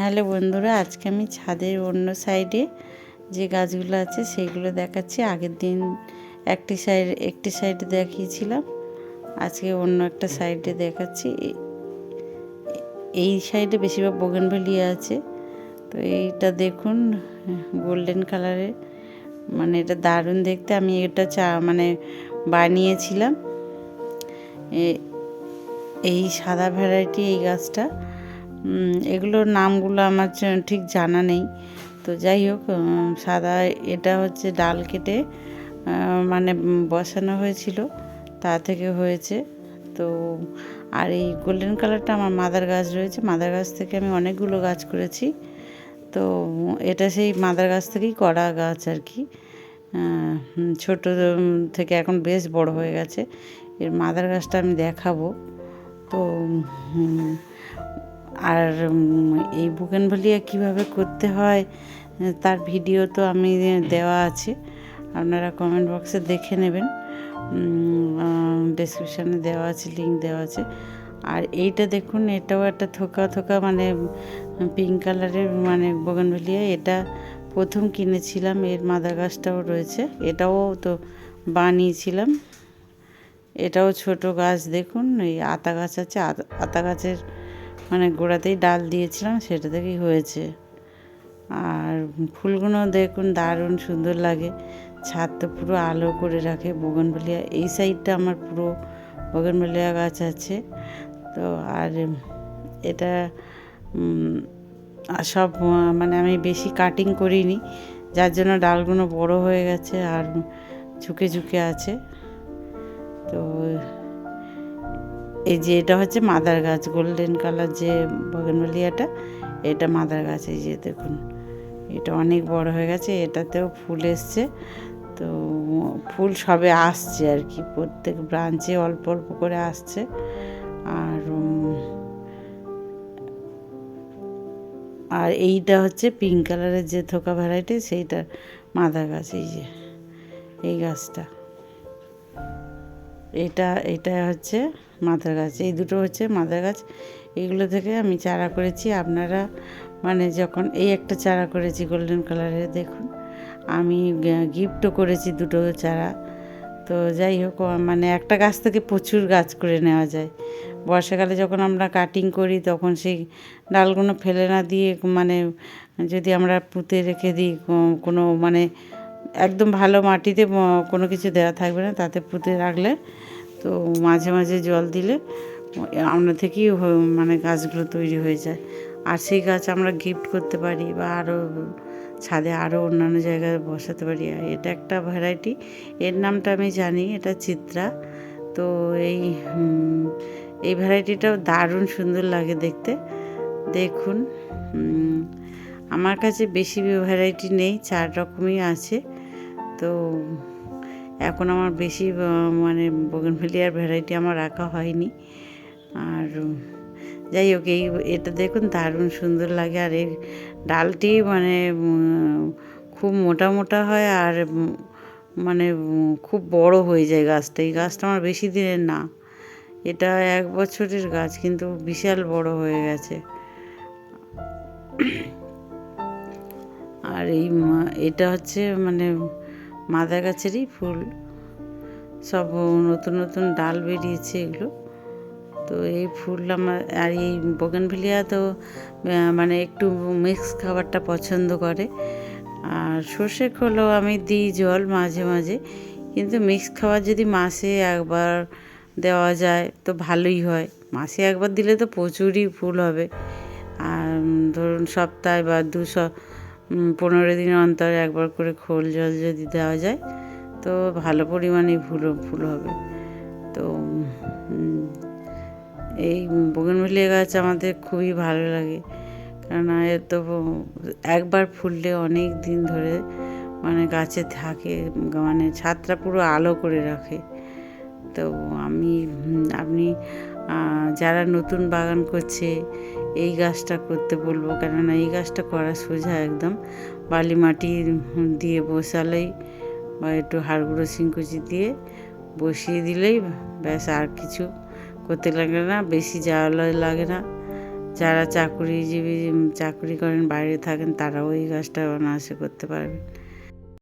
Hello বন্ধুরা, আজকে আমি ছাদের অন্য সাইডে যে গাছগুলো আছে সেইগুলো দেখাচ্ছি। আগের দিন একটি সাইড একটি সাইডে দেখিয়েছিলাম। আজকে অন্য একটা সাইডে দেখাচ্ছি। এই সাইডে বেশিরভাগ বোগেনভেলিয়া আছে। তো এইটা দেখুন গোল্ডেন কালারের মানে এটা দারুণ দেখতে। আমি এটা চা মানে বানিয়েছিলাম। এই সাদা ভ্যারাইটি এই গাছটা। এগুলোর নামগুলো আমার ঠিক জানা নেই। তো যাই হোক সাদা এটা হচ্ছে ডাল কেটে মানে বসানো হয়েছিল, তা থেকে হয়েছে। তো আর এই গোল্ডেন কালারটা আমার মাদার গাছ রয়েছে মাদার গাছ থেকে আমি অনেকগুলো গাছ করেছি। তো এটা সেই মাদার গাছ থেকেই করা গাছ আর কি। ছোট থেকে এখন বেশ বড় হয়ে গেছে। এর মাদার গাছটা আমি দেখাবো। তো আর এই বুকেনভেলিয়া কীভাবে করতে হয়, তার ভিডিও তো আমি দেওয়া আছে, আপনারা কমেন্ট বক্সে দেখে নেবেন। ডেসক্রিপশানে দেওয়া আছে লিঙ্ক দেওয়া আছে। আর এইটা দেখুন, এটাও একটা থোকা থোকা মানে পিঙ্ক কালারের মানে বগনভেলিয়া, এটা প্রথম কিনেছিলাম, এর মাদা গাছটাও রয়েছে, এটাও তো বানিয়েছিলাম। এটাও ছোট গাছ, দেখুন, এই আতা গাছ আছে আতা গাছের মানে গোড়াতেই ডাল দিয়েছিলাম, সেটা থেকেই হয়েছে। আর ফুলগুলো দেখুন দারুণ সুন্দর লাগে। ছাদ তো পুরো আলো করে রাখে বগনভেলিয়া এই সাইডটা আমার পুরো বগনভেলিয়া গাছ আছে। তো আর এটা সব মানে আমি বেশি কাটিং করিনি, যার জন্য ডালগুলো বড় হয়ে গেছে আর ঝুঁকে ঝুঁকে আছে। তো এই যে এটা হচ্ছে মাদার গাছ, গোল্ডেন কালার যে বগনভেলিয়াটা, এটা মাদার গাছ, এই যে দেখুন, এটা অনেক বড় হয়ে গেছে, এটাতেও ফুল এসছে, তো ফুল সবে আসছে আর কি, প্রত্যেক ব্রাঞ্চে অল্প অল্প করে আসছে, আর আর এইটা হচ্ছে পিঙ্ক কালারের যে থোকা ভ্যারাইটি সেইটার মাদার গাছ, এই যে, এই গাছটা। এটা এটা হচ্ছে মাদার গাছ। এই দুটো হচ্ছে মাদার গাছ। এইগুলো থেকে আমি চারা করেছি। আপনারা মানে যখন এই একটা চারা করেছি গোল্ডেন কালারের দেখুন। আমি গিফটও করেছি দুটো চারা। তো যাই হোক মানে একটা গাছ থেকে প্রচুর গাছ করে নেওয়া যায়। বর্ষাকালে যখন আমরা কাটিং করি, তখন সেই ডালগুলো ফেলে না দিয়ে মানে যদি আমরা পুঁতে রেখে দিই কোনো মানে একদম ভালো মাটিতে কোনো কিছু দেওয়া থাকবে না, তাতে পুঁতে রাখলে, তো মাঝে মাঝে জল দিলে, আমরা থেকেই মানে গাছগুলো তৈরি হয়ে যায়। আর সেই গাছ আমরা গিফট করতে পারি বা আরও ছাদে আরও অন্যান্য জায়গায় বসাতে পারি। এটা একটা ভ্যারাইটি এর নামটা আমি জানি, এটা চিত্রা। তো এই এই ভ্যারাইটিটাও দারুণ সুন্দর লাগে দেখতে। দেখুন আমার কাছে বেশি ভ্যারাইটি নেই, চার রকমই আছে। তো এখন আমার বেশি মানে বগনভেলিয়ার ভ্যারাইটি আমার রাখা হয়নি। আর যাই হোক, এই এটা দেখুন দারুণ সুন্দর লাগে। আর এর ডালটি মানে খুব মোটা মোটা হয় আর মানে খুব বড় হয়ে যায় গাছটা। এই গাছটা আমার বেশি দিনের না। এটা এক বছরের গাছ, কিন্তু বিশাল বড় হয়ে গেছে। আর এই এটা হচ্ছে মানে মাদা গাছেরই ফুল। সব নতুন নতুন ডাল বেরিয়েছে এগুলো। তো এই ফুল আমার, আর এই বোগেনভেলিয়া তো মানে একটু মিক্স খাবারটা পছন্দ করে। আর সর্ষে খোলও আমি দিই জল মাঝে মাঝে, কিন্তু মিক্স খাবার যদি মাসে একবার দেওয়া যায় তো ভালোই হয়। মাসে একবার দিলে তো প্রচুরই ফুল হবে। আর ধরুন সপ্তাহে বা দুশো পনেরো দিন অন্তর একবার করে খোল জল যদি দেওয়া যায়, তো ভালো পরিমাণে ফুল ফুল হবে। তো এই বগনভেলিয়া গাছ আমাদের খুবই ভালো লাগে। কেননা এর তো একবার ফুললে অনেক দিন ধরে মানে গাছে থাকে মানে ছাদটা পুরো আলো করে রাখে। তো আমি আপনি যারা নতুন বাগান করছে এই গাছটা করতে বলব, কেননা এই গাছটা করা সোজা একদম। বালি মাটি দিয়ে বসালেই বা একটু হাড়গুঁড়ো, শিংকুচি দিয়ে বসিয়ে দিলেই ব্যাস আর কিছু করতে লাগে না, বেশি জাল লাগে না। যারা চাকুরিজীবী চাকরি করেন, বাইরে থাকেন, তারাও এই গাছটা অনায়াসে করতে পারবেন